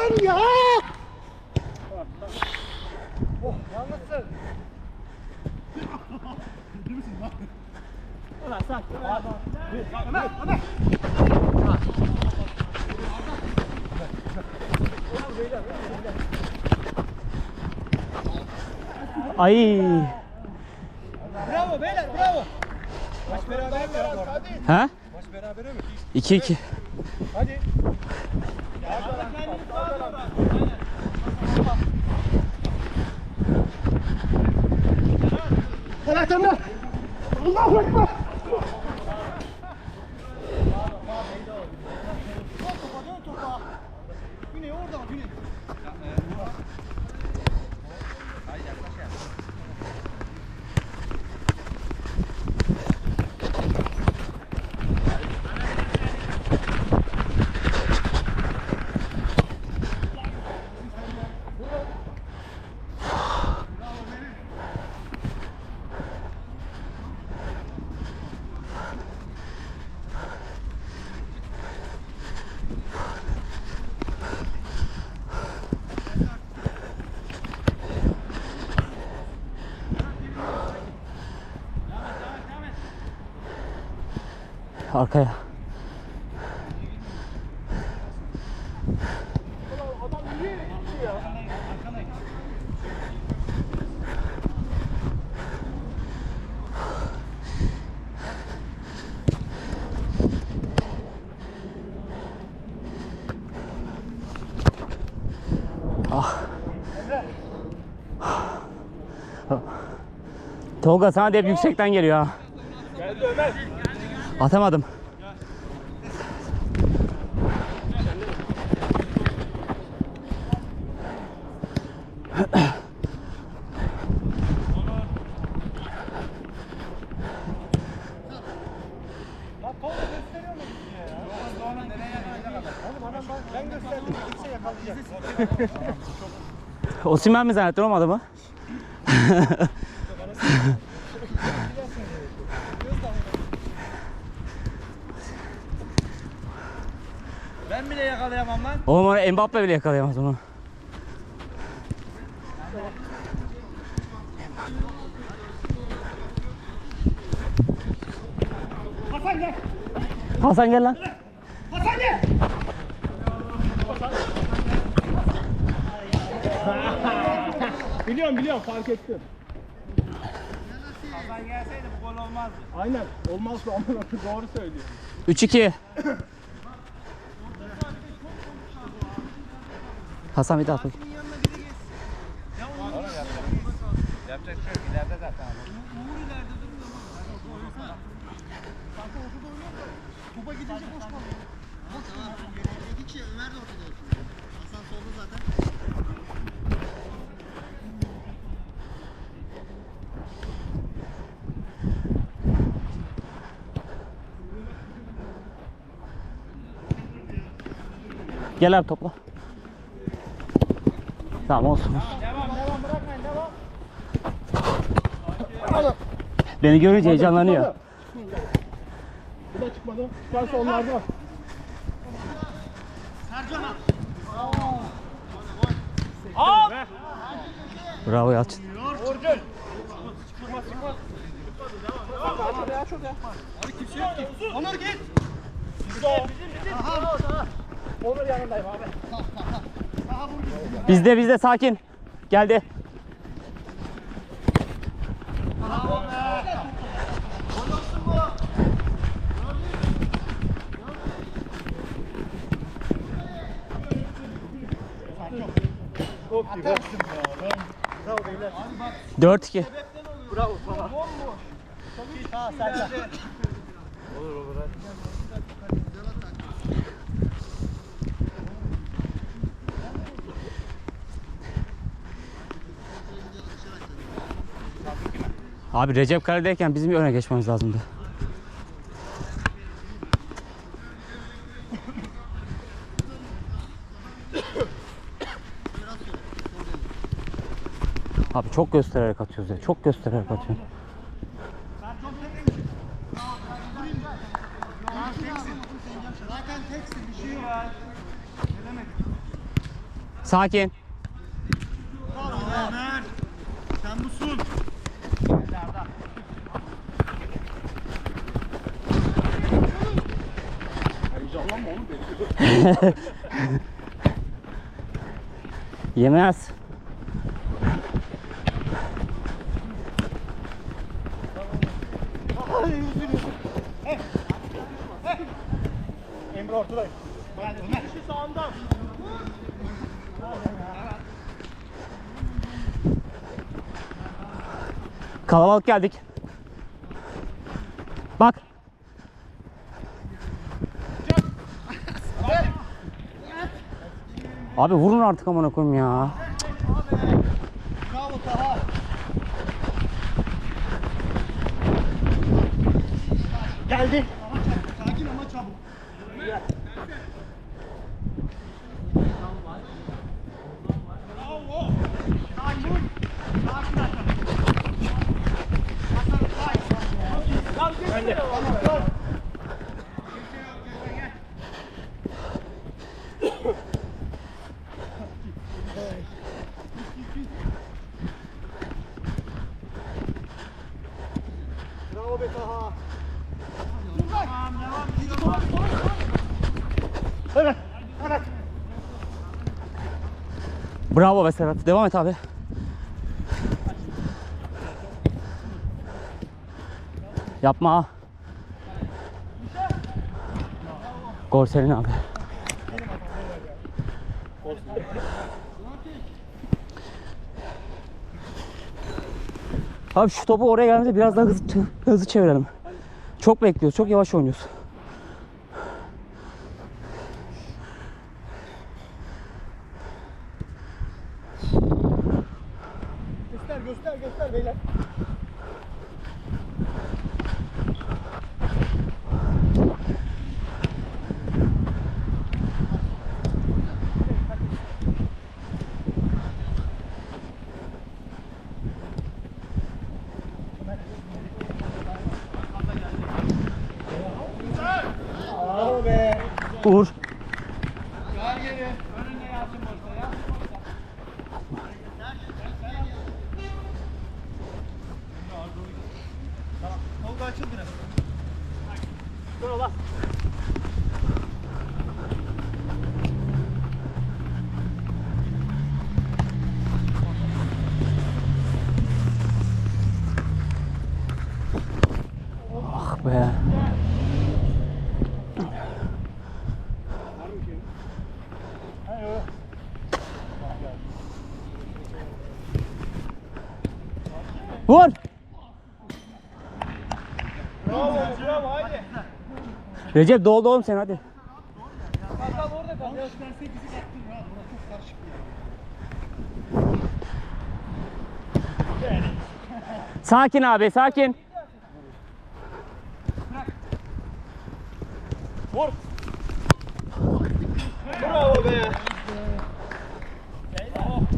Lan ya! Ay. Bravo beyler bravo. Maç beraber mi. Ha? Maç beraber mi? 2-2. Hadi. Helal Emre. Allahu Ekber. Güney orada Güney. Arkaya. Ah. Tolga sana da hep yüksekten geliyor ha. Geldi Ömer. Atamadım. Oğlum. Osimhen mi zannettin olmadı mı? Ben bile yakalayamam onu Mbappe bile yakalayamaz onu. Hasan gel. Hasan gel lan. Hasan gel. biliyorum biliyorum fark ettim. Hasan gelseydi bu gol olmazdı. Aynen olmazdı ama doğru söylüyor. 3-2. Hasan bir daha at bakayım. Yapacak şey yok ileride zaten abi. Topa gidince boş kalıyor. Ama tamam. Dedi ki Ömer de ortada olsun. Hasan solda zaten. Gel abi topla. Tamam olsun. Beni görünce heyecanlanıyor. Bu da çıkmadı. Çıkarsa onlarda. Al! Bravo Yalçın. Orcun. Çıkmaz çıkmaz. Abi kimse yok ki. Onur git. Bizim bizim. Onur yanındayım abi. Bizde bizde sakin. Geldi. Çok iyi. Bak. 4-2. Bravo sana. Ha Abi Recep Kale'deyken bizim bir öne geçmemiz lazımdı. Abi çok göstererek atıyoruz ya. Çok göstererek yok. Sakin. Bravo Ömer. Sen busun. Heyecanlanma oğlum beni. Yemez. Emre ortadayım. Ömer. Sağında. Kalabalık geldik. Bak. Abi vurun artık amına koyayım ya. Bravo Taha. Geldi. Sakin ama çabuk. Bravo. Sakin. Sakin Hasan. Hasan sakin. Ben de. Bravo be Taha. Evet. Evet. Bravo be Serhat. Devam et abi. Yapma. Gol abi. Abi şu topu oraya gelmemize biraz daha hızlı, hızlı çevirelim. Çok bekliyoruz, çok yavaş oynuyoruz. Uğur. Tolga açıl biraz. Dur ulan. Ah be. Vur. Bravo. Bravo haydi. Recep doldu oğlum sen hadi. Sakin abi sakin. Vur. Bravo be.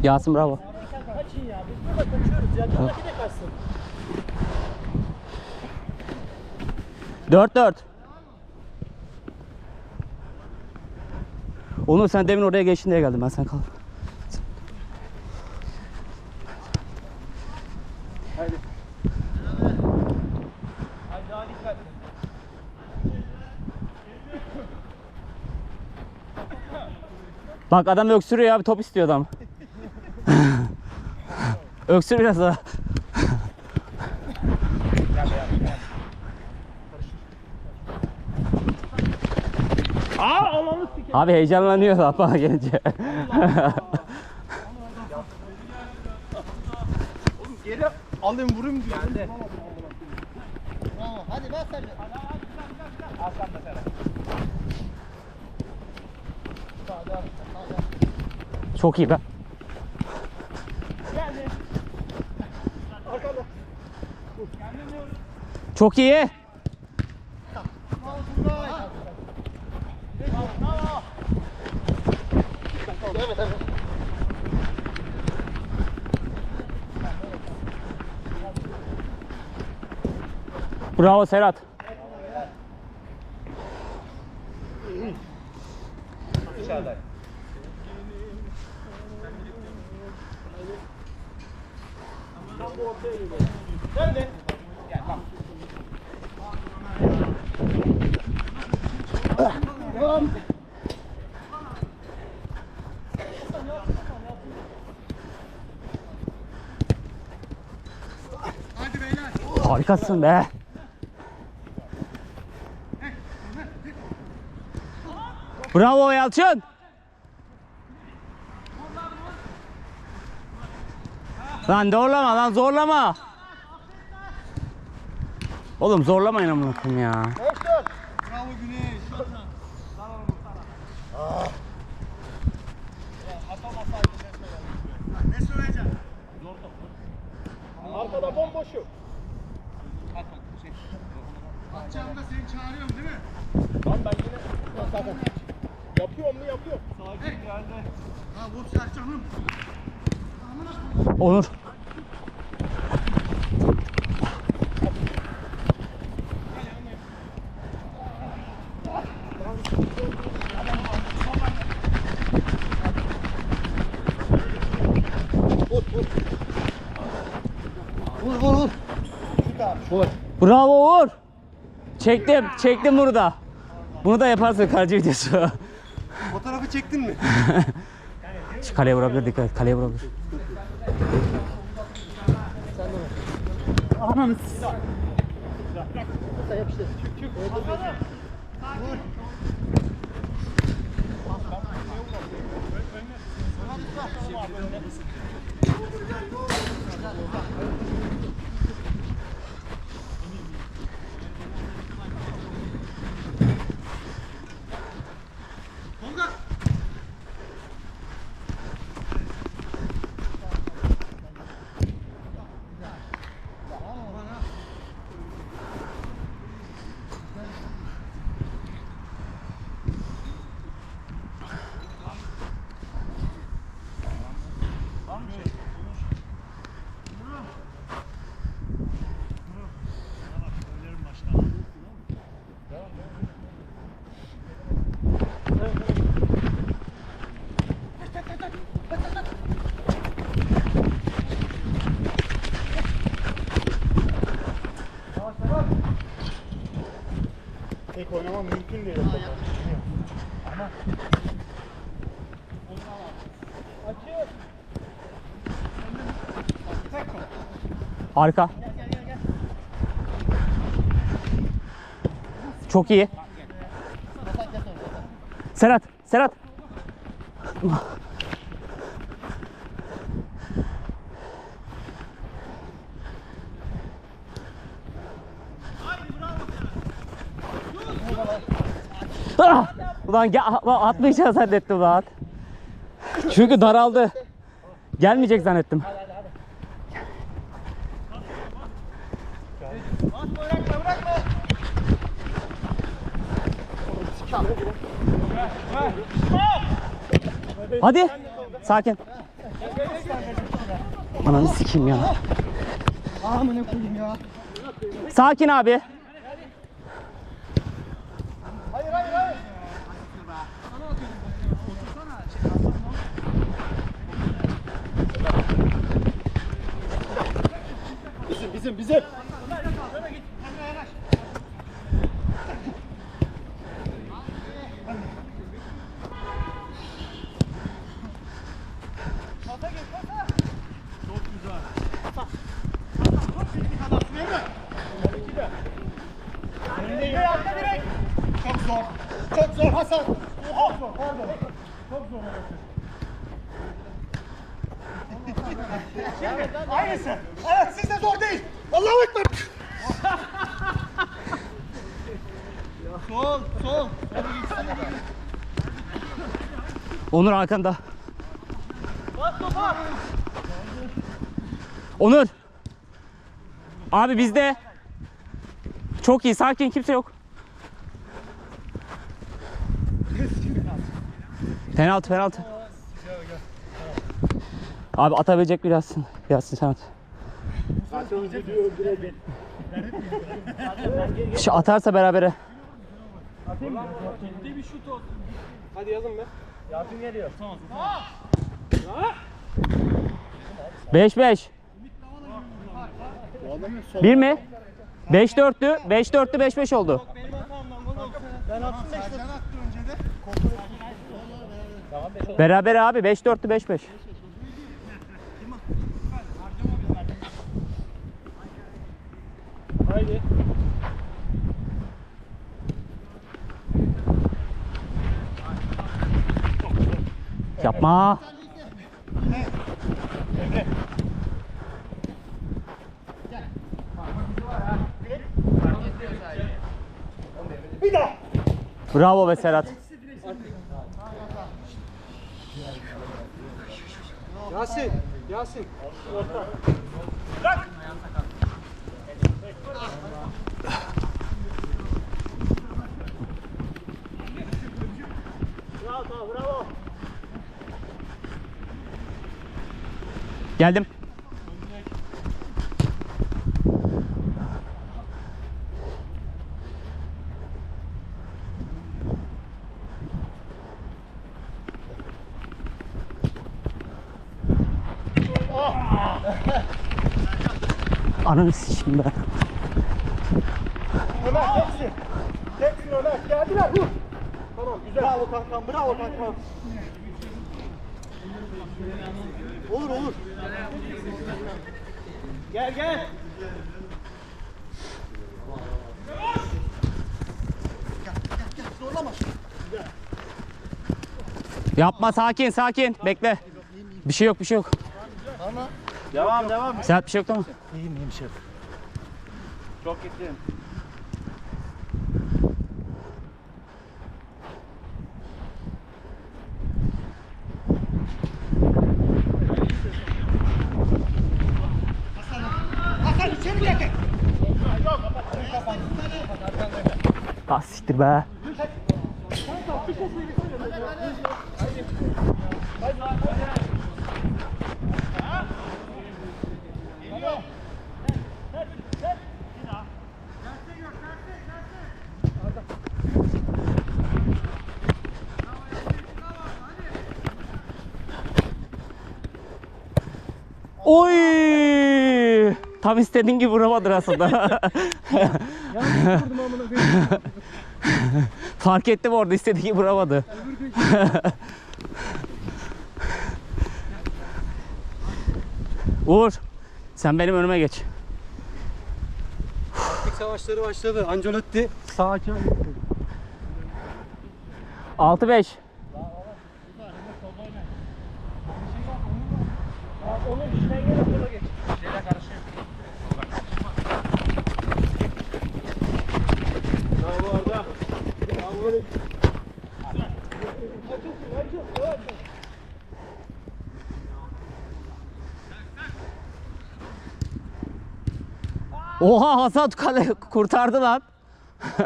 Yasin bravo. Kaçın ya. Biz burada kaçıyoruz ya. Buradaki de kaçsın. 4-4. Onur sen demin oraya geçtin diye geldim ben sen kal. Bak adam öksürüyor abi top istiyor adam. Öksür biraz daha. Abi heyecanlanıyor da bana gelince. Oğlum geri alayım vurayım diyor. Geldi. Hadi bas sen. Hasan da Ferhat. Çok iyi be. Geldi. Arkada. Çok iyi. Bravo Serhat. Çağlar. Devam. Harikasın be. Bravo Yalçın. Lan zorlama lan zorlama. Oğlum zorlamayın amına koyayım ya. Bravo Güneş. Ne söyleyeceğim? Arkada bomboş yok. Atacağım da seni çağırıyorum değil mi? Lan ben yine zaten yapıyorum mu yapıyorum. Sakin geldi. Ha vur Sercan'ım. Onur. Vur vur vur. Bravo Uğur. Çektim. Çektim bunu da. Bunu da yaparsın kaleci videosu. Çektin mi? Şu kaleye vurabilir dikkat et. Kaleye vurabilir. Ananı Tek oynamam mümkün değil. Ama Açıyor. Harika. Çok iyi. Serhat, Serhat. Ah! Ulan gel, atmayacağız zannettim lan. Çünkü daraldı. Gelmeyecek zannettim. Hadi. Sakin. Ananı sikeyim ya. Amına koyayım ya. Sakin abi. Çok zor Hasan. Pardon. Çok zor. Aynısı. Evet sizde zor değil. Allahu Ekber. sol, sol. Onur arkanda. Onur. Abi bizde. Çok iyi sakin kimse yok. Penaltı penaltı. Abi atabilecek biri atsın. Yatsın sen at. Şu atarsa berabere. Ciddi bir şut olsun. Hadi yazın be. Yardım geliyor. Tamam. 5 5. 1 mi? 5 4'tü. 5 4'tü 5 5 oldu. Ben attım Beraber abi 5-4'tü 5-5. Haydi. Yapma. Bir daha. Bravo be Serhat. Yasin. Yasin. Bravo, bravo. Geldim. Ananı sikeyim ben. Ömer teksin. Teksin Ömer. Geldiler. Vur. Tamam güzel. Bravo kankam. Bravo kankam. Olur olur. Gel gel. Yapma sakin sakin. Bekle. Bir şey yok bir şey yok. Devam devam. Serhat bir şey yok tamam. İyiyim iyiyim şef. Çok gittim. Ah siktir be. Oy! Tam istediğin gibi vuramadın aslında. Fark ettim orada istediği gibi vuramadı. Uğur, sen benim önüme geç. İlk savaşları başladı. Ancelotti sağ hakem. 6-5. Onun içinden gelip sola geç. Şeyle karışıyor. Bravo orada. Bravo. Oha Hasan kale kurtardı lan.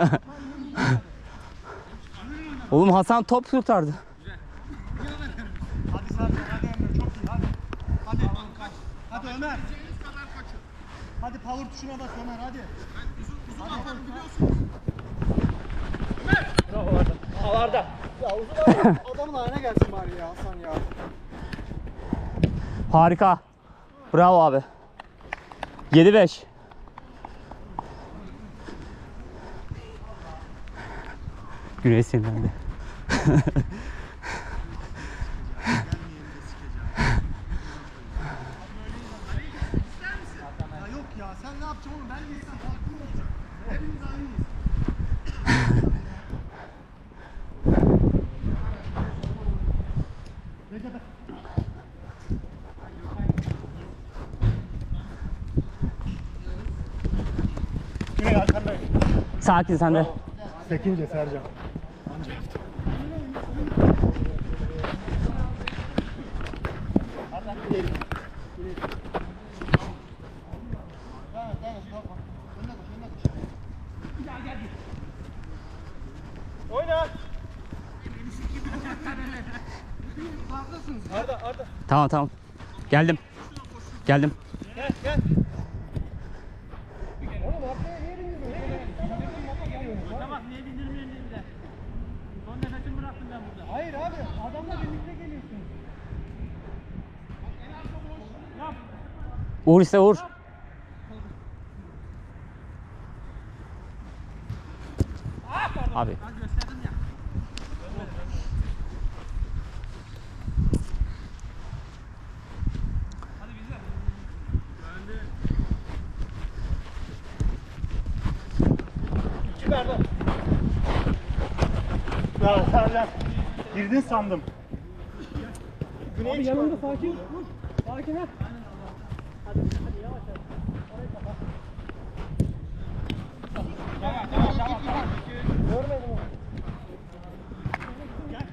Oğlum Hasan top kurtardı. Hadi Sercan hadi Emre çok iyi hadi. Hadi. Hadi Ömer. Hadi power tuşuna bas Ömer hadi. Alarda. Ya uzun abi, adamın ayağına gelsin bari ya Hasan ya. Harika. Bravo abi. 7-5. Güney sinirlendi. Ya yok ya sen ne yapacaksın oğlum ben gitsem farklı mı olacak? Hepimiz aynıyız. Güney arkandayım. Sakin sen de. Sekince Sercan. Koşunuz. Arda Arda. Tamam tamam. Geldim. Geldim. Gel gel. Oğlum arkaya niye bindiriyorsun? Tamam niye bindirmiyorsun dediler. Son nefesimi bıraktım ben burada. Hayır abi adamla birlikte geliyorsun. Uğur ise Uğur. Abi. Sandım. Güney yanında sakin. Sakin ha. Hadi hadi yavaş yavaş. Orayı kapat. Tamam tamam tamam. Görmedim onu. Gel.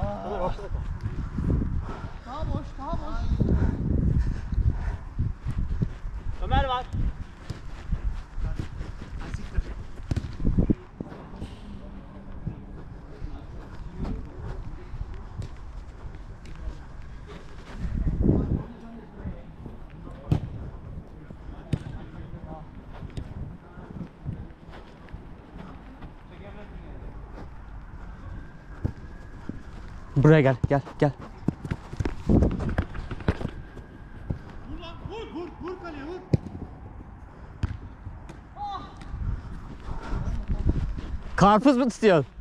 Aa. Daha boş, daha boş. Ömer var. Buraya gel gel gel. Vur lan vur vur vur kaleye vur. Karpuz mu tutuyorsun?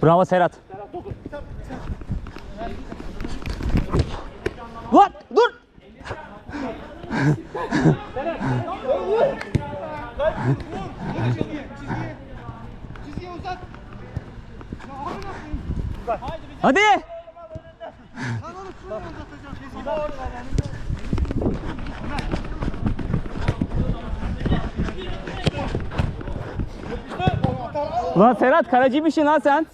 Bravo Serhat. What? Dur. Hadi. Lan. Lan Serhat kaleciymişsin lan sen.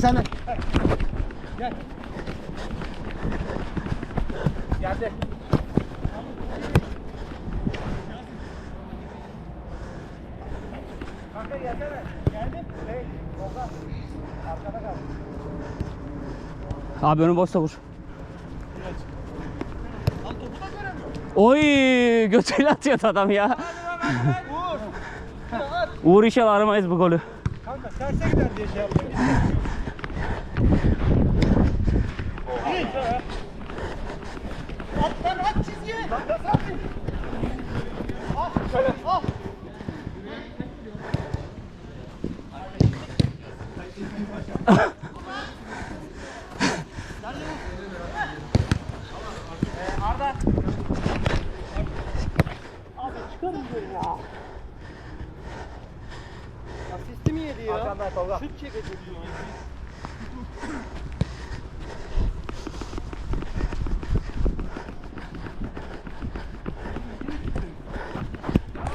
Sen de. Geldi. Kanka gelsene. Geldim. Hey, Tolga. Arkada kal. Abi önü boşsa vur. Lan topu da göremiyorum. Oy götüyle atıyordu adam ya. Uğur inşallah aramayız bu golü. Kanka terse gider diye şey yaptım. At lan at çizgiye. Ah, şöyle. Ah. Arda. Abi çıkarın diyorum ya. Asisti mi yedi ya? Arkamdan Tolga. Şut çekecek.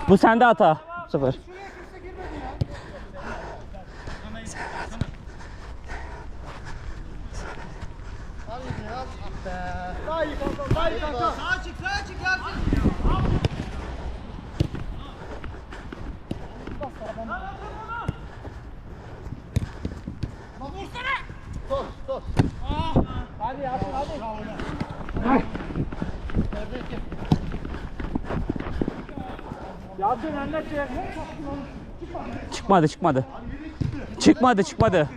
Bu sende hata. Sıfır. Şuraya kimse girmedi ya. Hadi ya. Ah be. Daha iyi kanka. Daha iyi kanka. Sağa çık, sağa çık Yasin. Lan vursana. Dur, dur. Hadi Yasin hadi. Neredeki? Yasin önüne çek. Çıkmadı çıkmadı. Çıkmadı çıkmadı.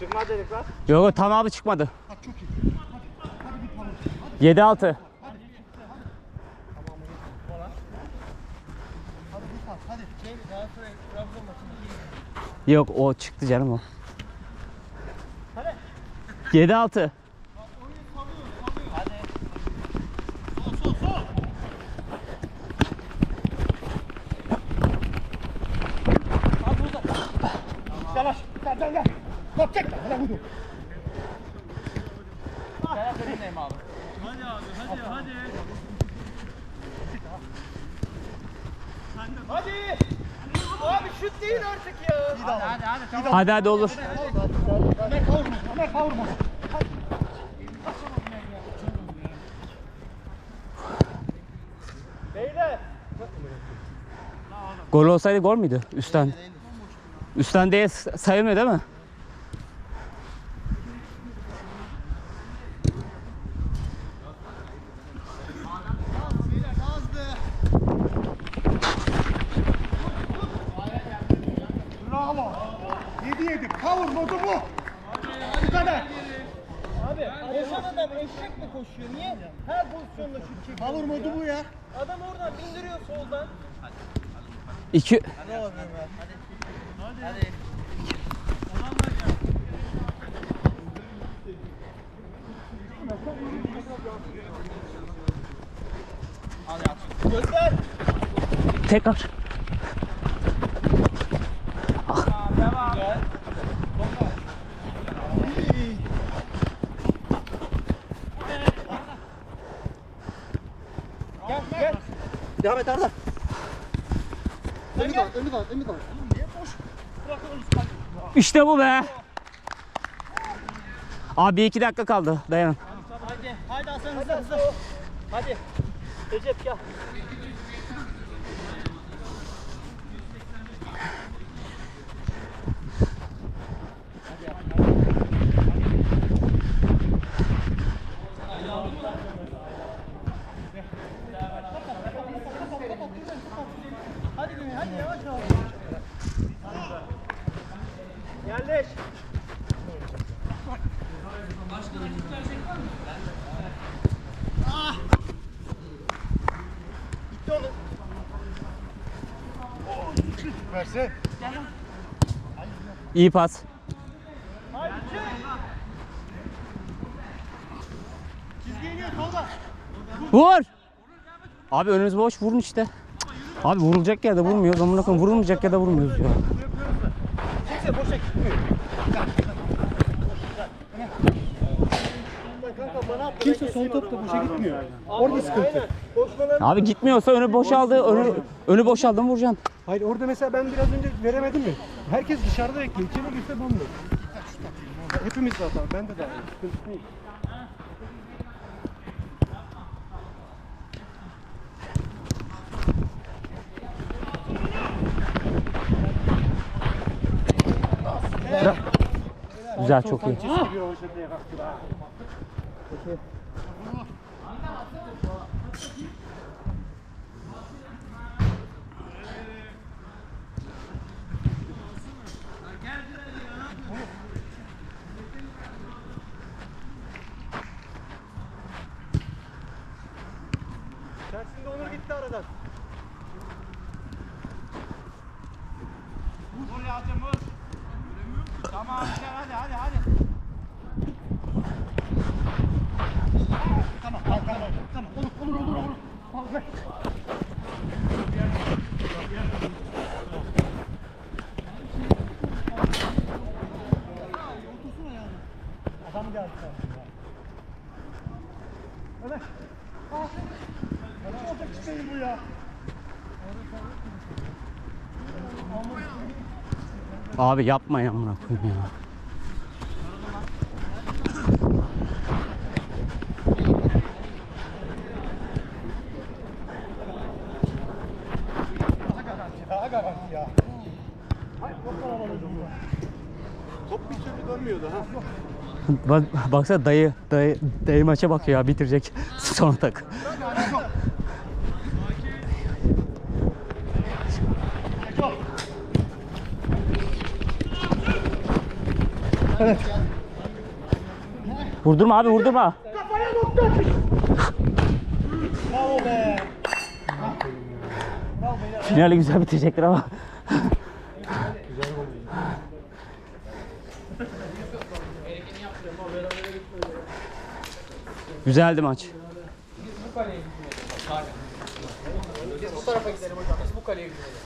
Çıkma dedik lan. Yok tam abi çıkmadı. Bak çok iyi. Hadi, hadi bir 7-6. tane. Hadi bir pas, hadi. Şey, Galatasaray Trabzon maçındaki Yok o çıktı canım o. 7-6. Sol, sol, sol. Hadi uzat. Yavaş. Gel gel gel. Top çek. Hadi vurdu. Gel önündeyim abi. Hadi abi hadi hadi. Hadi. Abi şut değil artık ya. Hadi hadi hadi. Olur. Ömer kavurma. Ömer kavurma. Beyler. Gol olsaydı gol müydü üstten? Üstten s- sayılmıyor değil mi? Azdı. Bravo. 7 7. Cover modu bu. Bu kadar. Abi koşan adam eşek mi koşuyor? Niye her pozisyonda şut çekiyor? Cover modu bu ya. Adam oradan bindiriyor soldan. İki... Bravo Ömer. Hadi. Hadi. Göster. Tekrar. Gel gel. Devam et Arda. Önü kal, önü kal, önü kal. İşte bu be. Abi iki dakika kaldı. Dayanın. Hadi, hadi Hasan hızlı hızlı. Hadi. Recep gel. İyi pas. Vur. Abi önünüz boş vurun işte. Abi vurulacak yerde vurmuyoruz. Amına koyayım vurulmayacak yerde vurmuyoruz ya. Kimse boşa gitmiyor. Kimse son topta boşa gitmiyor. Orada sıkıntı. Abi gitmiyorsa önü boşaldı. Önü, önü boşaldı mı vuracaksın. Hayır orada mesela ben biraz önce veremedim mi? Herkes dışarıda bekliyor. İçeri girse bomba. Hepimiz zaten. Ben de dahil. Sıkıntı değil. Güzel çok iyi. Tersinde Onur gitti aradan. Tamam güzel hadi hadi hadi. Tamam tamam tamam. Tamam olur olur olur. olur. Al ver. Adam geldi. Ömer. Ah. İşte bu ya? Abi yapma ya amına koyayım ya. Top bir türlü dönmüyordu ha. Bak, baksana dayı, dayı, dayı maça bakıyor ya bitirecek son tak. Vurdurma abi vurdurma. Bravo be. Finali güzel bitirecekler ama. Güzeldi maç. Bu tarafa gidelim hocam. Biz bu kaleye gidelim.